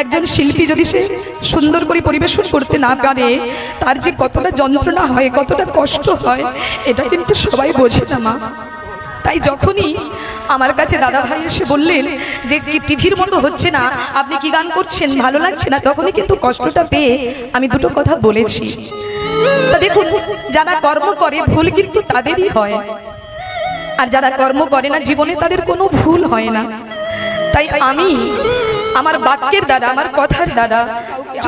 একজন শিল্পী যদি সে সুন্দর করে পরিবেশন করতে না পারে, তার যে কতটা যন্ত্রণা হয়, কতটা কষ্ট হয়, এটা কিন্তু সবাই বোঝে না মা। তাই যখনই আমার কাছে দাদা ভাই এসে বললেন যে টিভির মতো হচ্ছে না, আপনি কি গান করছেন, ভালো লাগছে না? তখনই কিন্তু কষ্টটা পেয়ে আমি দুটো কথা বলেছি। দেখুন, যারা কর্ম করে, ভুল কিন্তু তাদেরই হয়। আর যারা কর্ম করে না, জীবনে তাদের কোনো ভুল হয় না। তাই আমি আমার বাক্যের দ্বারা, আমার কথার দ্বারা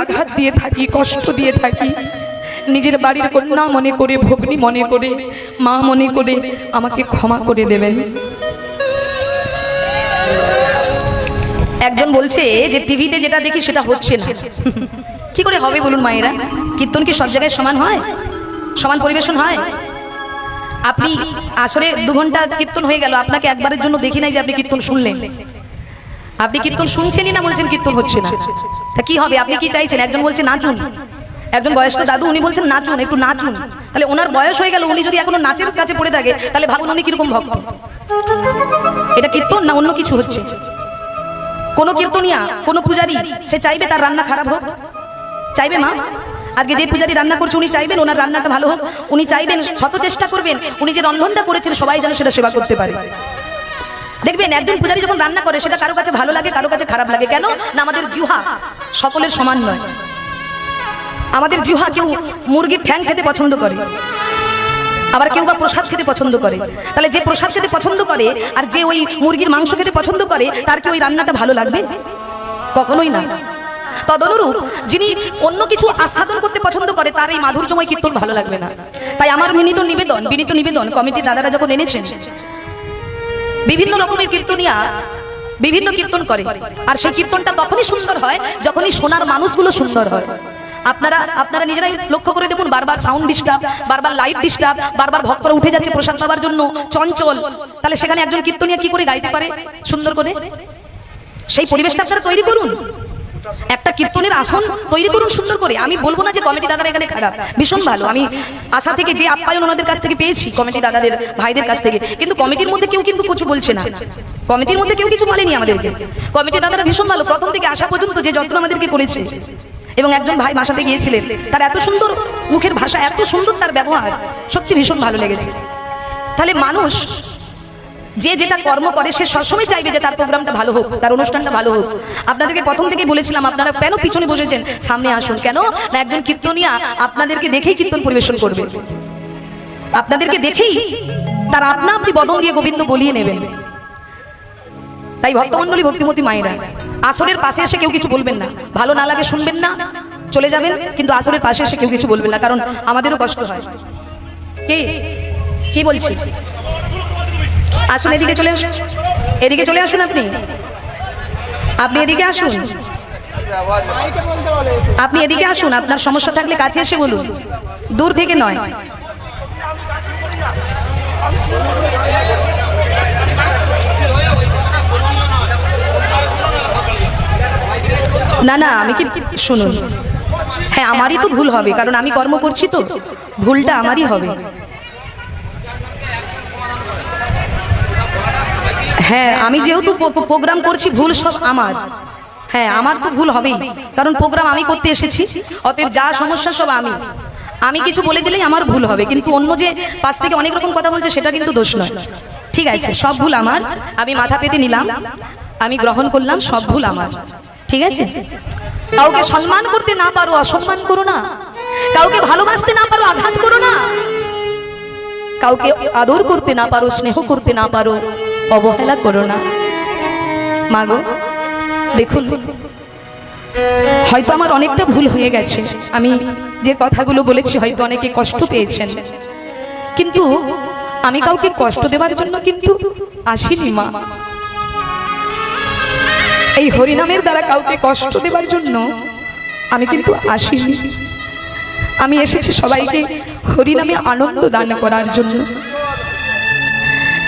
আঘাত দিয়ে থাকি, কষ্ট দিয়ে থাকি। নিজের বাড়ির কন্যা মনে করে, ভগ্নী মনে করে, মা মনে করে আমাকে ক্ষমা করে দেবেন। একজন বলছে যে, টিভিতে যেটা দেখি সেটা হচ্ছে না। কি করে হবে বলুন মায়েরা? কীর্তন কি সব জায়গায় সমান হয়? সমান পরিবেশন হয়? আপনি আসরে দু ঘণ্টা কীর্তন হয়ে গেল, আপনাকে একবারের জন্য দেখি নাই যে আপনি কীর্তন শুনলেন। আপনি কীর্তন শুনছেনই না বলছেন কীর্তন হচ্ছে না? তা কি হবে? আপনি কি চাইছেন? একজন বলছে নাচুন। একজন বয়স্ক দাদু, উনি বলছেন নাচুন, একটু নাচুন। তাহলে ওনার বয়স হয়ে গেল, উনি যদি এখনও নাচের কাছে পড়ে থাকে, তাহলে ভাবুন উনি কীরকম ভক্ত। এটা কীর্তন না অন্য কিছু হচ্ছে? কোন কীর্তনিয়া, কোনো পূজারি, সে চাইবে তার রান্না খারাপ হোক? চাইবে মা? আজকে যে পূজারি রান্না করছে, উনি চাইবেন ওনার রান্নাটা ভালো হোক? উনি চাইবেন, শত চেষ্টা করবেন, উনি যে রন্ধনটা করেছেন, সবাই যেন সেটা সেবা করতে পারে। দেখবেন, একজন পূজারি যখন রান্না করে, সেটা কারও কাছে ভালো লাগে, কারও কাছে খারাপ লাগে। কেন? না, আমাদের জুহা সকলের সমান নয়। আমাদের জুহা কেউ মুরগির ঠ্যাং খেতে পছন্দ করে, আবার কেউ বা প্রসাদ খেতে পছন্দ করে। তাহলে যে প্রসাদ খেতে পছন্দ করে, আর যে ওই মুরগির মাংস খেতে পছন্দ করে, তার কি ওই রান্নাটা ভালো লাগবে? কখনোই না। তদনুরূপ যিনি অন্য কিছু আস্বাদন করতে পছন্দ করে, তার এই মাধুর্যময় কীর্তন ভালো লাগবে না। তাই আমার বিনীত নিবেদন বিনীত নিবেদন কমিটি দাদারা যখন এনেছেন বিভিন্ন রকমের কীর্তনিয়া বিভিন্ন কীর্তন করে। আর সেই কীর্তনটা তখনই সুন্দর হয়, যখনই সোনার মানুষগুলো সুন্দর হয়। আপনারা আপনারা নিজেরাই লক্ষ্য করে দেখুন, বারবার সাউন্ড ডিস্টার্ব বারবার লাইট ডিস্টার্ব বারবার ভক্তরা উঠে যাচ্ছে প্রসাদ পাওয়ার জন্য, চঞ্চল। তাহলে সেখানে একজন কীর্তনিয়া কি করে গাইতে পারে? সুন্দর করে? সেই পরিবেশটা আপনারা তৈরি করুন। একটা কীর্তনের আসন তৈরি করুন সুন্দর করে। আমি বলব না যে কমিটি দাদারা এখানে খারাপ। ভীষণ ভালো। আমি আশা থেকে যে আপ্যায়ন ওনাদের কাছ থেকে পেয়েছি, কমিটি দাদাদের, ভাইদের কাছ থেকে। কিন্তু কমিটির মধ্যে কেউ কিন্তু কিছু বলছে না। কমিটির মধ্যে কেউ কিছু বলেনি আমাদেরকে। কমিটি দাদারা ভীষণ ভালো। প্রথম থেকে আসা পর্যন্ত যে যত্ন আমাদেরকে করেছে। এবং একজন ভাই মাসাতে গিয়েছিলেন। তার এত সুন্দর মুখের ভাষা, এত সুন্দর তার ব্যবহার, সত্যি ভীষণ ভালো লেগেছে। তাহলে মানুষ যে যেটা কর্ম করে সে সবসময় চাইবে যে তার প্রোগ্রামটা ভালো হোক তার অনুষ্ঠানটা ভালো হোক। আপনাদেরকে প্রথম থেকে বলেছিলাম আপনারা কেন পিছনে বসেছেন? সামনে আসুন। কেন? না একজন কীর্তনিয়া আপনাদেরকে দেখেই কীর্তন পরিবেশন করবে। আপনাদেরকে দেখেই তার আপনা আপনি বদল দিয়ে গোবিন্দ বলিয়ে নেবেন। তাই ভক্তমন্ডলী ভক্তিমতী মায়েরা আসরের পাশে এসে কেউ কিছু বলবেন না। ভালো না লাগে শুনবেন না চলে যাবেন কিন্তু আসরের পাশে এসে কেউ কিছু বলবেন না কারণ আমাদেরও কষ্ট হয়। কে? কি বলছি? আসুন, এদিকে চলে আসুন। এদিকে চলে আসুন আপনি। আপনি এদিকে আসুন। আপনি এদিকে আসুন, আপনার সমস্যা থাকলে কাছে এসে বলুন। দূর থেকে নয়। না না, আমি কি শুনুন। হ্যাঁ আমারই তো ভুল হবে, কারণ আমি কর্ম করছি তো। ভুলটা আমারই হবে। হ্যাঁ আমি যেহেতু প্রো- প্রোগ্রাম করছি ভুল সব আমার। হ্যাঁ আমার তো ভুল হবেই কারণ প্রোগ্রাম আমি করতে এসেছি অতএব যা সমস্যা সব আমি। আমি কিছু বলে দিলেই আমার ভুল হবে কিন্তু অন্য যে পাশ থেকে অনেক রকম কথা বলছে সেটা কিন্তু দোষ নয়। ঠিক আছে সব ভুল আমার আমি মাথা পেতে নিলাম আমি গ্রহণ করলাম সব ভুল আমার। ঠিক আছে? কাউকে সম্মান করতে না পারো অসম্মান করো না। কাউকে ভালোবাসতে না পারো আঘাত করো না। কাউকে আদর করতে না পারো, স্নেহ করতে না পারো, অবহেলা করো না। মাগো, দেখুন, হয়তো আমার অনেকটা ভুল হয়ে গেছে। আমি যে কথাগুলো বলেছি হয়তো অনেকে কষ্ট পেয়েছেন। কিন্তু আমি কাউকে কষ্ট দেওয়ার জন্য কিন্তু আসিনি, মা। এই হরিনামের দ্বারা কাউকে কষ্ট দেওয়ার জন্য আমি কিন্তু আসিনি। আমি এসেছি সবাইকে হরিনামে আনন্দ দান করার জন্য।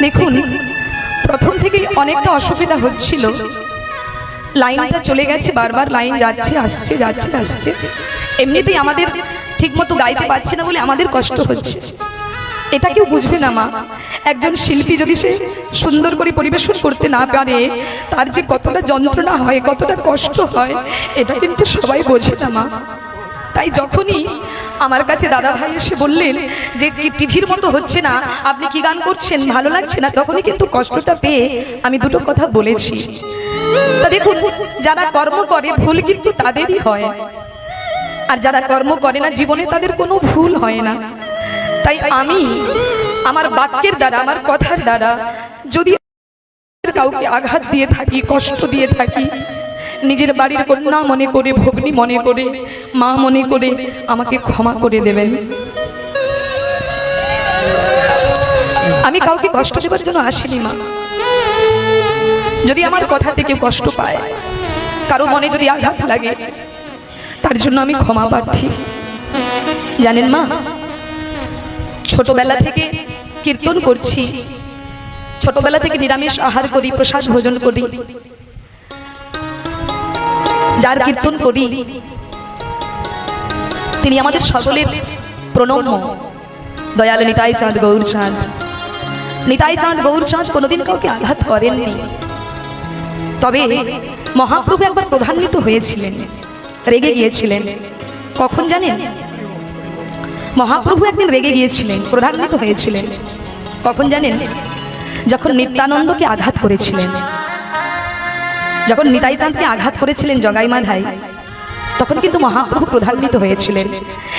দেখুন, প্রথম থেকেই অনেকটা অসুবিধা হচ্ছিল। লাইনটা চলে গেছে, বারবার লাইন যাচ্ছে, আসছে যাচ্ছে, আসছে। এমনিতেই আমাদের ঠিকমতো গাইতে পারছে না বলে আমাদের কষ্ট হচ্ছে। এটা কেউ বুঝবে না, মা। একজন শিল্পী যদি সে সুন্দর করে পরিবেশন করতে না পারে, তার যে কতটা যন্ত্রণা হয়, কতটা কষ্ট হয়, এটা কিন্তু সবাই বোঝে না, মা। তাই যখনই আমার কাছে দাদা ভাই এসে বললেন যে টিভির মতো হচ্ছে না, আপনি কি গান করছেন? ভালো লাগছে না? তখনই কিন্তু কষ্টটা পেয়ে আমি দুটো কথা বলেছি। দেখুন, যারা কর্ম করে, ভুল কিন্তু তাদেরই হয়। আর যারা কর্ম করে না, জীবনে তাদের কোনো ভুল হয় না। তাই আমি আমার বাক্যের দ্বারা, আমার কথার দ্বারা, যদি কাউকে আঘাত দিয়ে থাকি, কষ্ট দিয়ে থাকি নিজের বাড়ির কন্যা মনে করে, ভগ্নী মনে করে, মা মনে করে আমাকে ক্ষমা করে দেবেন। আমি কাউকে কষ্ট দেবার জন্য আসিনি, মা। যদি আমার কথা থেকে কষ্ট পায়, কারও মনে যদি আঘাত লাগে, তার জন্য আমি ক্ষমা প্রার্থী। জানেন, মা, ছোটবেলা থেকে কীর্তন করছি, ছোটবেলা থেকে নিরামিষ আহার করি, প্রসাদ ভোজন করি। যার কীর্তন করি, তিনি আমাদের সকলের প্রণম্য। দয়াল নিতাই চাঁদ গৌর চাঁদ নিতাই চাঁদ গৌর চাঁদ কোনোদিন কাউকে আঘাত করেননি। তবে মহাপ্রভু একবার প্রধান্বিত হয়েছিলেন, রেগে গিয়েছিলেন। কখন জানেন? মহাপ্রভু একদিন রেগে গিয়েছিলেন প্রধান্বিত হয়েছিলেন। কখন জানেন? যখন নিত্যানন্দকে আঘাত করেছিলেন। যখন নিতাই চাঁদকে আঘাত করেছিলেন জগাই মাধাই তখন কিন্তু মহাপ্রভু প্রধান্বিত হয়েছিলেন।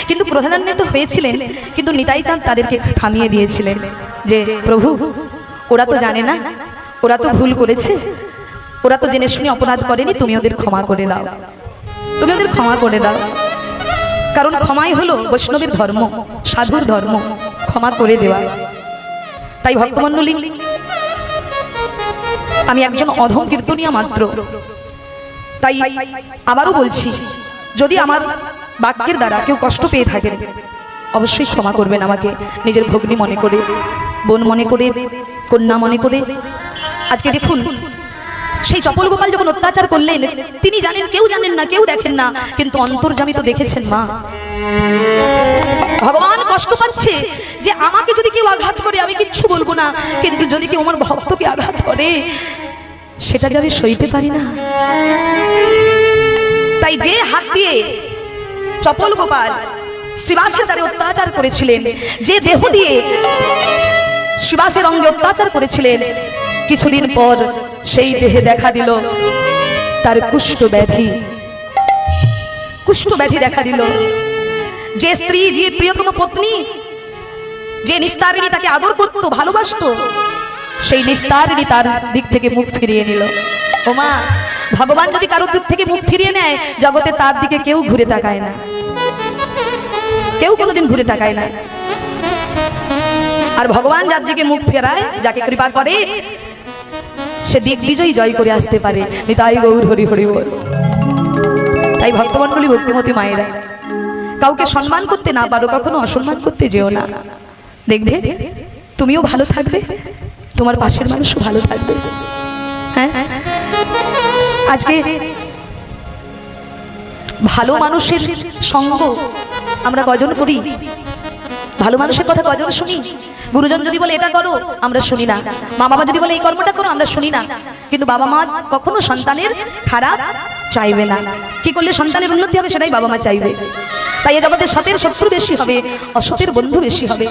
কিন্তু প্রধান্বিত হয়েছিলেন, কিন্তু নিতাই চাঁদ তাদেরকে থামিয়ে দিয়েছিলেন যে, প্রভু, ওরা তো জানে না, ওরা তো ভুল করেছে, ওরা তো জেনে শুনে অপরাধ করেনি, তুমি ওদের ক্ষমা করে দাও। তুমি ওদের ক্ষমা করে দাও। কারণ ক্ষমাই হলো বৈষ্ণবের ধর্ম, সাধুর ধর্ম, ক্ষমা করে দেওয়া। তাই ভক্তমণ্ডলী আমি একজন অধম কীর্তনিয়া মাত্র। তাই আবারও বলছি, যদি আমার বাক্যের দ্বারা কেউ কষ্ট পেয়ে থাকেন, অবশ্যই ক্ষমা করবেন আমাকে, নিজের ভগ্নী মনে করে, বোন মনে করে, কন্যা মনে করে। আজকে দেখুন সেই চপল গোপাল যখন অত্যাচার করলেন, তিনি জানেন, কেউ জানেন না, কেউ দেখেন না, কিন্তু অন্তর্জামী তো দেখেছেন মা। ভগবান কষ্ট পাচ্ছে যে আমাকে যদি কেউ আঘাত করে, আমি কিচ্ছু বলব না, কিন্তু যদি কেউ আমার ভক্তকে আঘাত করে, সেটা যে আমি সইতে পারি না। তাই যে হাত দিয়ে চপল গোপাল শ্রীবাসের দ্বারে অত্যাচার করেছিলেন, যে দেহ দিয়ে শিবাসের অঙ্গে অত্যাচার করেছিলেন কিছুদিন পর সেই দেহে দেখা দিল তার কুষ্ঠ ব্যাধি। কুষ্ঠ ব্যাধি দেখা দিল। যে স্ত্রী, যে প্রিয়তম পত্নী, যে নিস্তারিণী তাকে আদর করত, ভালোবাসতো, সেই নিস্তারিণী তার দিক থেকে মুখ ফিরিয়ে নিল। ওমা ভগবান যদি কারোর দিক থেকে মুখ ফিরিয়ে নেয়, জগতে তার দিকে কেউ ঘুরে তাকায় না। কেউ কোনোদিন ঘুরে তাকায় না। আর ভগবান যার দিকে মুখ ফেরায়, যাকে কৃপা করে সে দিক বিজয়ী জয় করে আসতে পারে। নিতাই গৌর, হরি হরি বল। তাই ভক্তমণ্ডলী ভক্তিমতী মায়েরা, কাউকে সম্মান করতে না পারো, কখনো অসম্মান করতে যেও না। দেখবে, তুমিও ভালো থাকবে, তোমার পাশের মানুষও ভালো থাকবে। হ্যাঁ? আজকে ভালো মানুষের সঙ্গ আমরা কজন করি? ভালো মানুষের কথা কজন শুনি? গুরুজন যদি বলে, এটা করো, আমরা শুনি না। মা বাবা যদি বলে, এই কর্মটা করো, আমরা শুনি না। কিন্তু বাবা মা কখনো সন্তানের খারাপ চাইবে না। কি করলে সন্তানের উন্নতি হবে, সেটাই বাবা মা চাইবে। তাই এ জগতে সতের শত্রু বেশি হবে, অসতের বন্ধু বেশি হবে।